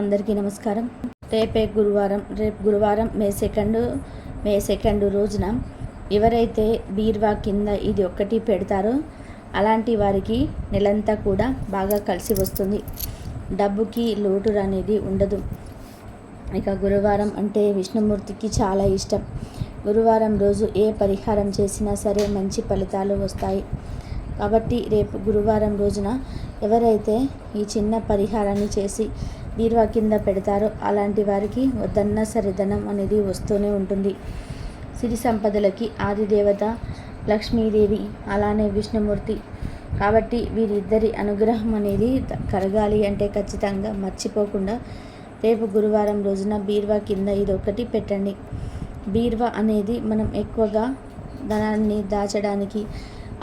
అందరికీ నమస్కారం. రేపే గురువారం రేపు గురువారం మే సెకండ్ మే సెకండ్ రోజున ఎవరైతే బీర్వా కింద ఇది ఒక్కటి పెడతారో అలాంటి వారికి నెలంతా కూడా బాగా కలిసి వస్తుంది. డబ్బుకి లోటు అనేది ఉండదు. ఇక గురువారం అంటే విష్ణుమూర్తికి చాలా ఇష్టం. గురువారం రోజు ఏ పరిహారం చేసినా సరే మంచి ఫలితాలు వస్తాయి. కాబట్టి రేపు గురువారం రోజున ఎవరైతే ఈ చిన్న పరిహారాన్ని చేసి బీరువా కింద పెడతారో. అలాంటి వారికి వద్దన్న సరిధనం అనేది వస్తూనే ఉంటుంది. సిరి సంపదలకి ఆదిదేవత లక్ష్మీదేవి అలానే విష్ణుమూర్తి. కాబట్టి వీరిద్దరి అనుగ్రహం అనేది కలగాలి అంటే ఖచ్చితంగా మర్చిపోకుండా రేపు గురువారం రోజున బీరువా కింద ఇది ఒకటి పెట్టండి. బీరువా అనేది మనం ఎక్కువగా ధనాన్ని దాచడానికి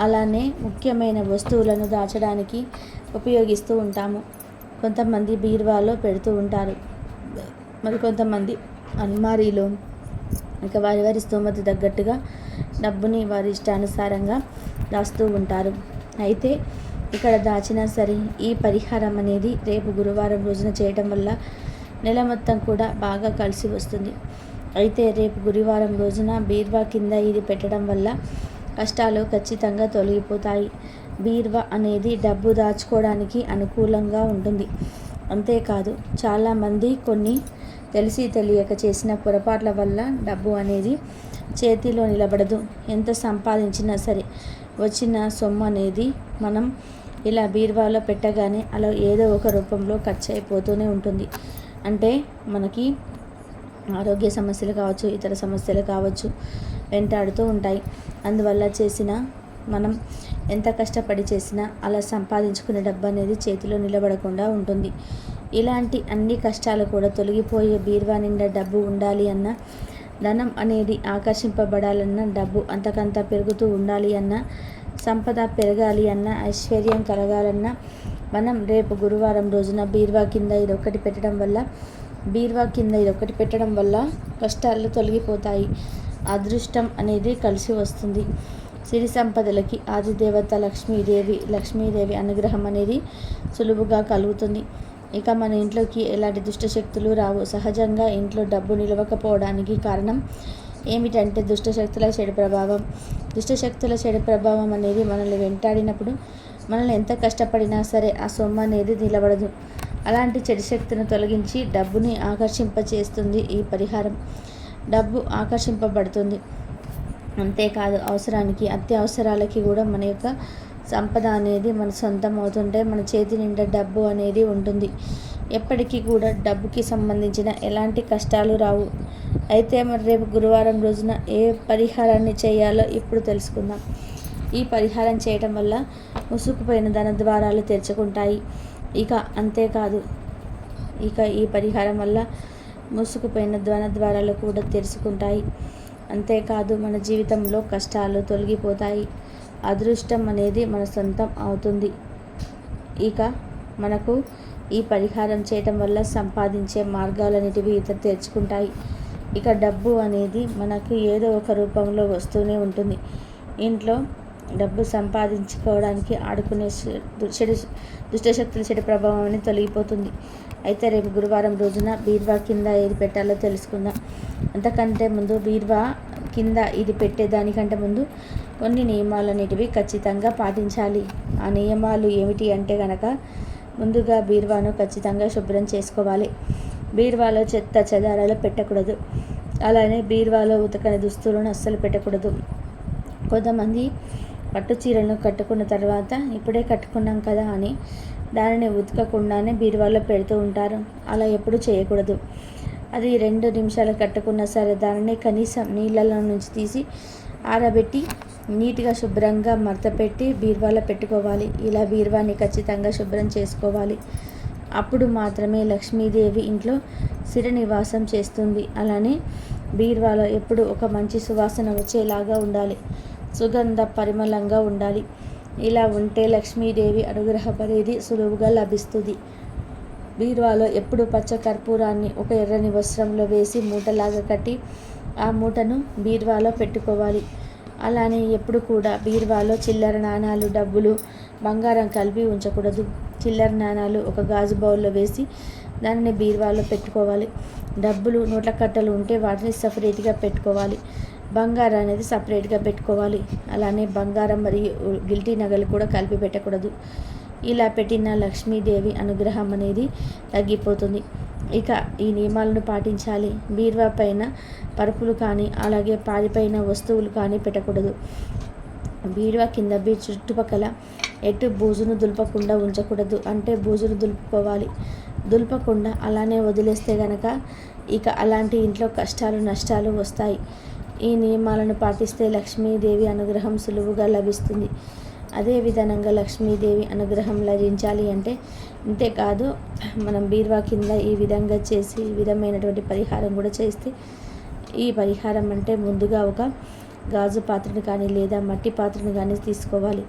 అలానే ముఖ్యమైన వస్తువులను దాచడానికి ఉపయోగిస్తూ ఉంటాము. కొంతమంది బీరువాలో పెడుతూ ఉంటారు. మరి కొంతమంది అల్మారీలో ఇక వారి వారి స్తోమత తగ్గట్టుగా డబ్బుని వారి ఇష్టానుసారంగా దాస్తూ ఉంటారు. అయితే ఇక్కడ దాచినా సరే ఈ పరిహారం అనేది రేపు గురువారం రోజున చేయటం వల్ల నెల మొత్తం కూడా బాగా కలిసి వస్తుంది. అయితే రేపు గురువారం రోజున బీర్వా కింద ఇది పెట్టడం వల్ల కష్టాలు ఖచ్చితంగా తొలగిపోతాయి. బీర్వా అనేది డబ్బు దాచుకోవడానికి అనుకూలంగా ఉంటుంది. అంతేకాదు చాలామంది కొన్ని తెలిసి తెలియక చేసిన పొరపాట్ల వల్ల డబ్బు అనేది చేతిలో నిలబడదు. ఎంత సంపాదించినా సరే వచ్చిన సొమ్ము అనేది మనం ఇలా బీరువాలో పెట్టగానే అలా ఏదో ఒక రూపంలో ఖర్చు అయిపోతూనే ఉంటుంది. అంటే మనకి ఆరోగ్య సమస్యలు కావచ్చు ఇతర సమస్యలు కావచ్చు వెంటాడుతూ ఉంటాయి. అందువల్ల చేసిన మనం ఎంత కష్టపడి చేసినా అలా సంపాదించుకునే డబ్బు అనేది చేతిలో నిలబడకుండా ఉంటుంది. ఇలాంటి అన్ని కష్టాలు కూడా తొలగిపోయే బీర్వా నిండా డబ్బు ఉండాలి అన్న ధనం అనేది ఆకర్షింపబడాలన్న డబ్బు అంతకంత పెరుగుతూ ఉండాలి అన్న సంపద పెరగాలి అన్న ఐశ్వర్యం కలగాలన్న మనం రేపు గురువారం రోజున బీర్వా కింద ఇది ఒకటి పెట్టడం వల్ల బీర్వా కింద ఇది ఒకటి పెట్టడం వల్ల కష్టాలు తొలగిపోతాయి. అదృష్టం అనేది కలిసి వస్తుంది. సిరి సంపదలకి ఆదిదేవత లక్ష్మీదేవి లక్ష్మీదేవి అనుగ్రహం అనేది సులువుగా కలుగుతుంది. ఇక మన ఇంట్లోకి ఎలాంటి దుష్టశక్తులు రావు. సహజంగా ఇంట్లో డబ్బు నిలవకపోవడానికి కారణం ఏమిటంటే దుష్టశక్తుల చెడు ప్రభావం. దుష్టశక్తుల చెడు ప్రభావం అనేది మనల్ని వెంటాడినప్పుడు మనల్ని ఎంత కష్టపడినా సరే ఆ సొమ్ము అనేది నిలబడదు. అలాంటి చెడు శక్తిని తొలగించి డబ్బుని ఆకర్షింపచేస్తుంది ఈ పరిహారం. డబ్బు ఆకర్షింపబడుతుంది. అంతేకాదు అవసరానికి అత్యవసరాలకి కూడా మన యొక్క సంపద అనేది మన సొంతం అవుతుంటే మన చేతి నిండా డబ్బు అనేది ఉంటుంది. ఎప్పటికీ కూడా డబ్బుకి సంబంధించిన ఎలాంటి కష్టాలు రావు. అయితే మరి రేపు గురువారం రోజున ఏ పరిహారాన్ని చేయాలో ఇప్పుడు తెలుసుకుందాం. ఈ పరిహారం చేయటం వల్ల ముసుకుపోయిన ధన ద్వారాలు తెరుచుకుంటాయి. ఇక అంతేకాదు ఇక ఈ పరిహారం వల్ల మూసుకుపోయిన ధన ద్వారాలు కూడా తెరుచుకుంటాయి. అంతేకాదు మన జీవితంలో కష్టాలు తొలగిపోతాయి. అదృష్టం అనేది మన సొంతం అవుతుంది. ఇక మనకు ఈ పరిహారం చేయటం వల్ల సంపాదించే మార్గాలన్నిటివి ఇతర తెరుచుకుంటాయి. ఇక డబ్బు అనేది మనకు ఏదో ఒక రూపంలో వస్తూనే ఉంటుంది. ఇంట్లో డబ్బు సంపాదించుకోవడానికి ఆడుకునే దు- చెడు దుష్టశక్తుల చెడు ప్రభావం అనేది తొలగిపోతుంది. అయితే రేపు గురువారం రోజున బీర్వా కింద ఏది పెట్టాలో తెలుసుకుందాం. అంతకంటే ముందు బీర్వా కింద ఇది పెట్టేదానికంటే ముందు కొన్ని నియమాలు అనేటివి ఖచ్చితంగా పాటించాలి. ఆ నియమాలు ఏమిటి అంటే కనుక ముందుగా బీర్వాను ఖచ్చితంగా శుభ్రం చేసుకోవాలి. బీర్వాలో చెత్త చెదారాలు పెట్టకూడదు. అలానే బీర్వాలో ఉతకని దుస్తులను అస్సలు పెట్టకూడదు. కొంతమంది పట్టు చీరను కట్టుకున్న తర్వాత ఇప్పుడే కట్టుకున్నాం కదా అని దానిని ఉతకకుండానే బీరువాలో పెడుతూ ఉంటారు. అలా ఎప్పుడు చేయకూడదు. అది రెండు నిమిషాలు కట్టుకున్నా సరే దానిని కనీసం నీళ్ళలో నుంచి తీసి ఆరబెట్టి నీట్గా శుభ్రంగా మడతపెట్టి బీరువాలో పెట్టుకోవాలి. ఇలా బీరువాని ఖచ్చితంగా శుభ్రం చేసుకోవాలి. అప్పుడు మాత్రమే లక్ష్మీదేవి ఇంట్లో సిరనివాసం చేస్తుంది. అలానే బీరువాలో ఎప్పుడు ఒక మంచి సువాసన వచ్చేలాగా ఉండాలి. సుగంధ పరిమళంగా ఉండాలి. ఇలా ఉంటే లక్ష్మీదేవి అనుగ్రహపడేది సులువుగా లభిస్తుంది. బీరువాలో ఎప్పుడు పచ్చ కర్పూరాన్ని ఒక ఎర్రని వస్త్రంలో వేసి మూటలాగా కట్టి ఆ మూటను బీరువాలో పెట్టుకోవాలి. అలానే ఎప్పుడు కూడా బీరువాలో చిల్లర నాణాలు డబ్బులు బంగారం కలిపి ఉంచకూడదు. చిల్లర నాణాలు ఒక గాజు బౌల్లో వేసి దానిని బీరువాలో పెట్టుకోవాలి. డబ్బులు నోట్ల కట్టలు ఉంటే వాటిని సపరేట్గా పెట్టుకోవాలి. బంగారం అనేది సపరేట్గా పెట్టుకోవాలి. అలానే బంగారం మరియు గిల్టీ నగలు కూడా కలిపి పెట్టకూడదు. ఇలా పెట్టిన లక్ష్మీదేవి అనుగ్రహం అనేది తగ్గిపోతుంది. ఇక ఈ నియమాలను పాటించాలి. బీరువా పైన పరుపులు కానీ అలాగే పాడిపైన వస్తువులు కానీ పెట్టకూడదు. బీరువా కింద బీ చుట్టుపక్కల ఎటు బూజును దులపకుండా ఉంచకూడదు. అంటే బూజును దులుపుకోవాలి. దులపకుండా అలానే వదిలేస్తే గనక ఇక అలాంటి ఇంట్లో కష్టాలు నష్టాలు వస్తాయి. ఈ నియమాలను పాటిస్తే లక్ష్మీదేవి అనుగ్రహం సులువుగా లభిస్తుంది. అదే విధంగా లక్ష్మీదేవి అనుగ్రహం లభించాలి అంటే ఇంతేకాదు మనం బీర్వా కింద ఈ విధంగా చేసి ఈ విధమైనటువంటి పరిహారం కూడా చేస్తే ఈ పరిహారం అంటే ముందుగా ఒక గాజు పాత్రను కానీ లేదా మట్టి పాత్రను కానీ తీసుకోవాలి.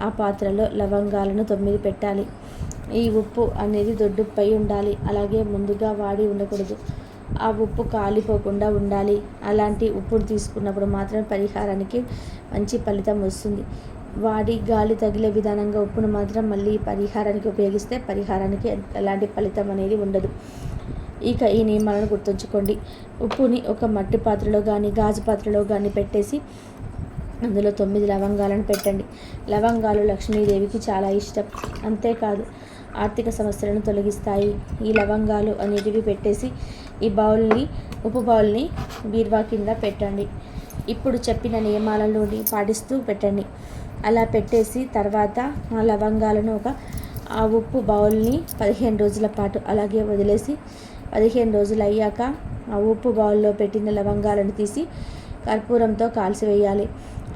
ఆ పాత్రలో లవంగాలను తొమ్మిది పెట్టాలి. ఈ ఉప్పు అనేది దొడ్డుపై ఉండాలి. అలాగే ముందుగా వాడి ఉండకూడదు. ఆ ఉప్పు కాలిపోకుండా ఉండాలి. అలాంటి ఉప్పును తీసుకున్నప్పుడు మాత్రం పరిహారానికి మంచి ఫలితం వస్తుంది. వాడి గాలి తగిలే విధానంగా ఉప్పును మాత్రం మళ్ళీ పరిహారానికి ఉపయోగిస్తే పరిహారానికి ఎలాంటి ఫలితం అనేది ఉండదు. ఇక ఈ నియమాలను గుర్తుంచుకోండి. ఉప్పుని ఒక మట్టి పాత్రలో కానీ గాజు పాత్రలో కానీ పెట్టేసి అందులో తొమ్మిది లవంగాలను పెట్టండి. లవంగాలు లక్ష్మీదేవికి చాలా ఇష్టం. అంతేకాదు ఆర్థిక సమస్యలను తొలగిస్తాయి. ఈ లవంగాలు అనేటివి పెట్టేసి ఈ బౌల్ని ఉప్పు బౌల్ని బీర్వా కింద పెట్టండి. ఇప్పుడు చెప్పిన నియమాలలోని పాటిస్తూ పెట్టండి. అలా పెట్టేసి తర్వాత ఆ లవంగాలను ఒక ఆ ఉప్పు బౌల్ని పదిహేను రోజుల పాటు అలాగే వదిలేసి పదిహేను రోజులు అయ్యాక ఆ ఉప్పు బౌల్లో పెట్టిన లవంగాలను తీసి కర్పూరంతో కాల్చివేయాలి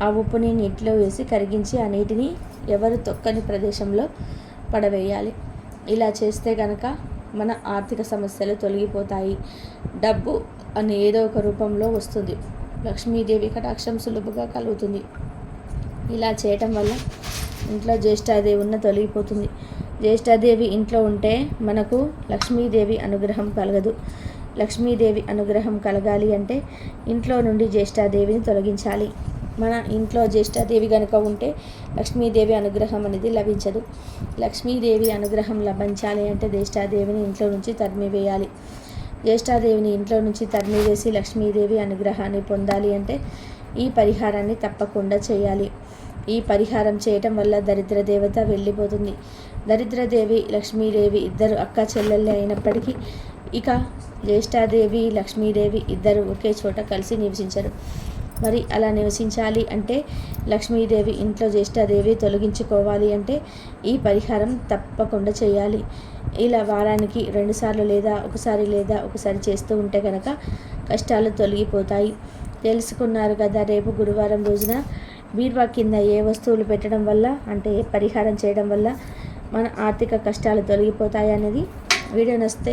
ఆ ఉప్పుని నీటిలో వేసి కరిగించి ఆ నీటిని ఎవరు తొక్కని ప్రదేశంలో పడవేయాలి. ఇలా చేస్తే కనుక మన ఆర్థిక సమస్యలు తొలగిపోతాయి. డబ్బు అని ఏదో ఒక రూపంలో వస్తుంది. లక్ష్మీదేవి కటాక్షం సులభంగా కలుగుతుంది. ఇలా చేయటం వల్ల ఇంట్లో జ్యేష్ఠాదేవి ఉన్న తొలగిపోతుంది. జ్యేష్ఠాదేవి ఇంట్లో ఉంటే మనకు లక్ష్మీదేవి అనుగ్రహం కలగదు. లక్ష్మీదేవి అనుగ్రహం కలగాలి అంటే ఇంట్లో నుండి జ్యేష్ఠాదేవిని తొలగించాలి. మన ఇంట్లో జ్యేష్ఠాదేవి కనుక ఉంటే లక్ష్మీదేవి అనుగ్రహం అనేది లభించదు. లక్ష్మీదేవి అనుగ్రహం లభించాలి అంటే జ్యేష్ఠాదేవిని ఇంట్లో నుంచి తరిమివేయాలి జ్యేష్ఠాదేవిని ఇంట్లో నుంచి తరిమివేసి లక్ష్మీదేవి అనుగ్రహాన్ని పొందాలి అంటే ఈ పరిహారాన్ని తప్పకుండా చేయాలి. ఈ పరిహారం చేయటం వల్ల దరిద్ర దేవత వెళ్ళిపోతుంది. దరిద్రదేవి లక్ష్మీదేవి ఇద్దరు అక్క చెల్లెళ్ళే అయినప్పటికీ ఇక జ్యేష్ఠాదేవి లక్ష్మీదేవి ఇద్దరు ఒకే చోట కలిసి నివసించరు. మరి అలా నివసించాలి అంటే లక్ష్మీదేవి ఇంట్లో జ్యేష్ఠాదేవి తొలగించుకోవాలి అంటే ఈ పరిహారం తప్పకుండా చేయాలి. ఇలా వారానికి రెండుసార్లు లేదా ఒకసారి లేదా ఒకసారి చేస్తూ ఉంటే కనుక కష్టాలు తొలగిపోతాయి. తెలుసుకున్నారు కదా రేపు గురువారం రోజున బీర్వా కింద ఏ వస్తువులు పెట్టడం వల్ల అంటే పరిహారం చేయడం వల్ల మన ఆర్థిక కష్టాలు తొలగిపోతాయి అనేది వీడియో నస్తే